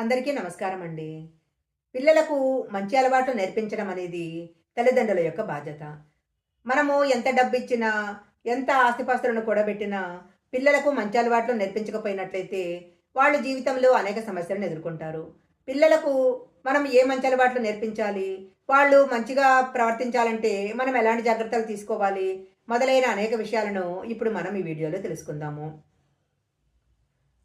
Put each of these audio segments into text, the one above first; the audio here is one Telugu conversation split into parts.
అందరికీ నమస్కారం అండి పిల్లలకు మంచి అలవాట్లు నేర్పించడం అనేది తల్లిదండ్రుల యొక్క బాధ్యత. మనము ఎంత డబ్బు ఇచ్చినా ఎంత ఆస్తిపాస్తులను కూడబెట్టినా పిల్లలకు మంచి అలవాట్లు నేర్పించకపోయినట్లయితే వాళ్ళు జీవితంలో అనేక సమస్యలను ఎదుర్కొంటారు. పిల్లలకు మనం ఏ మంచి అలవాట్లు నేర్పించాలి? వాళ్ళు మంచిగా ప్రవర్తించాలంటే మనం ఎలాంటి జాగ్రత్తలు తీసుకోవాలి? మొదలైన అనేక విషయాలను ఇప్పుడు మనం ఈ వీడియోలో తెలుసుకుందాము.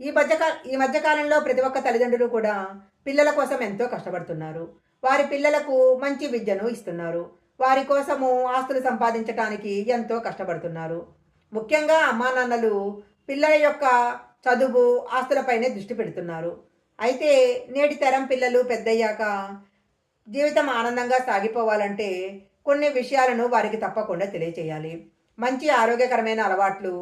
ఈ మధ్యకాల ఈ మధ్యకాలంలో ప్రతి ఒక్క తల్లిదండ్రులు కూడా పిల్లల కోసం ఎంతో కష్టపడుతున్నారు. వారి పిల్లలకు మంచి విద్యను ఇస్తున్నారు. వారి కోసము ఆస్తులు సంపాదించడానికి ఎంతో కష్టపడుతున్నారు. ముఖ్యంగా అమ్మా నాన్నలు పిల్లల యొక్క చదువు ఆస్తులపైనే దృష్టి పెడుతున్నారు. అయితే నేటి తరం పిల్లలు పెద్దయ్యాక జీవితం ఆనందంగా సాగిపోవాలంటే కొన్ని విషయాలను వారికి తప్పకుండా తెలియచేయాలి. మంచి ఆరోగ్యకరమైన అలవాట్లు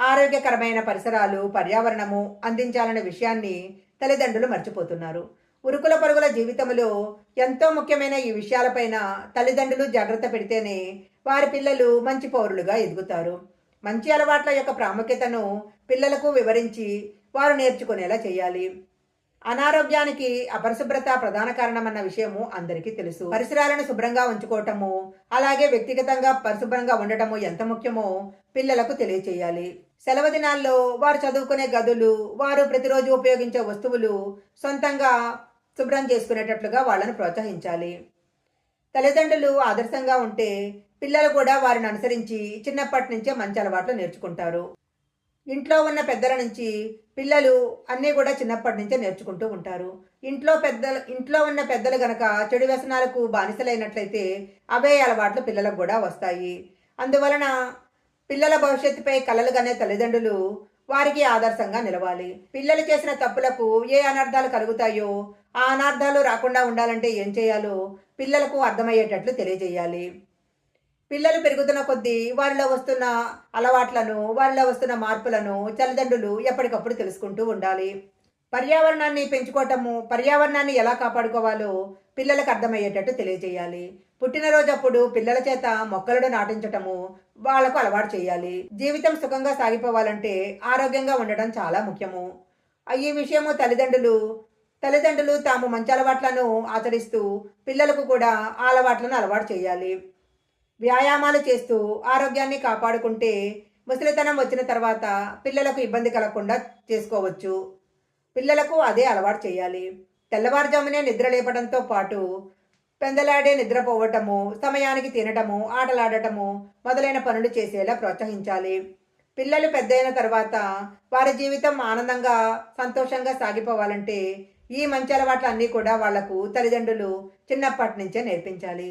ఆరోగ్యకరమైన పరిసరాలు పర్యావరణము అందించాలనే విషయాన్ని తల్లిదండ్రులు మర్చిపోతున్నారు. ఉరుకుల పరుగుల జీవితంలో ఎంతో ముఖ్యమైన ఈ విషయాలపైన తల్లిదండ్రులు జాగ్రత్త పెడితేనే వారి పిల్లలు మంచి పౌరులుగా ఎదుగుతారు. మంచి అలవాట్ల యొక్క ప్రాముఖ్యతను పిల్లలకు వివరించి వారు నేర్చుకునేలా చేయాలి. అనారోగ్యానికి అపరిశుభ్రత ప్రధాన కారణమన్న విషయము అందరికీ తెలుసు. పరిసరాలను శుభ్రంగా ఉంచుకోవటము అలాగే వ్యక్తిగతంగా పరిశుభ్రంగా ఉండటము ఎంత ముఖ్యమో పిల్లలకు తెలియచేయాలి. సెలవు దినాల్లో వారు చదువుకునే గదులు వారు ప్రతిరోజు ఉపయోగించే వస్తువులు సొంతంగా శుభ్రం చేసుకునేటట్లుగా వాళ్ళను ప్రోత్సహించాలి. తల్లిదండ్రులు ఆదర్శంగా ఉంటే పిల్లలు కూడా వారిని అనుసరించి చిన్నప్పటి నుంచే మంచి అలవాట్లు నేర్చుకుంటారు. ఇంట్లో ఉన్న పెద్దల నుంచి పిల్లలు అన్నీ కూడా చిన్నప్పటి నుంచే నేర్చుకుంటూ ఉంటారు. ఇంట్లో పెద్దలు ఇంట్లో ఉన్న పెద్దలు గనక చెడు వ్యసనాలకు బానిసలైనట్లయితే అవే అలవాట్లు పిల్లలకు కూడా వస్తాయి. అందువలన పిల్లల భవిష్యత్తుపై కలలుగానే తల్లిదండ్రులు వారికి ఆదర్శంగా నిలవాలి. పిల్లలు చేసిన తప్పులకు ఏ అనర్థాలు కలుగుతాయో ఆ అనర్థాలు రాకుండా ఉండాలంటే ఏం చేయాలో పిల్లలకు అర్థమయ్యేటట్లు తెలియజేయాలి. పిల్లలు పెరుగుతున్న కొద్దీ వారిలో వస్తున్న అలవాట్లను వారిలో వస్తున్న మార్పులను తల్లిదండ్రులు ఎప్పటికప్పుడు తెలుసుకుంటూ ఉండాలి. పర్యావరణాన్ని పెంచుకోవటము పర్యావరణాన్ని ఎలా కాపాడుకోవాలో పిల్లలకు అర్థమయ్యేటట్టు తెలియజేయాలి. పుట్టినరోజు అప్పుడు పిల్లల చేత మొక్కలను నాటించటము వాళ్ళకు అలవాటు చేయాలి. జీవితం సుఖంగా సాగిపోవాలంటే ఆరోగ్యంగా ఉండడం చాలా ముఖ్యము. ఈ విషయము తల్లిదండ్రులు తల్లిదండ్రులు తాము మంచి అలవాట్లను ఆచరిస్తూ పిల్లలకు కూడా ఆ అలవాట్లను అలవాటు చేయాలి. వ్యాయామాలు చేస్తూ ఆరోగ్యాన్ని కాపాడుకుంటే ముసలితనం వచ్చిన తర్వాత పిల్లలకు ఇబ్బంది కలగకుండా చేసుకోవచ్చు. పిల్లలకు అదే అలవాటు చేయాలి. తెల్లవారుజామునే నిద్ర లేపడంతో పాటు పెందలాడే నిద్రపోవటము సమయానికి తినటము ఆటలాడటము మొదలైన పనులు చేసేలా ప్రోత్సహించాలి. పిల్లలు పెద్దయిన తర్వాత వారి జీవితం ఆనందంగా సంతోషంగా సాగిపోవాలంటే ఈ మంచి అలవాట్లు అన్నీ కూడా వాళ్ళకు తల్లిదండ్రులు చిన్నప్పటి నుంచే నేర్పించాలి.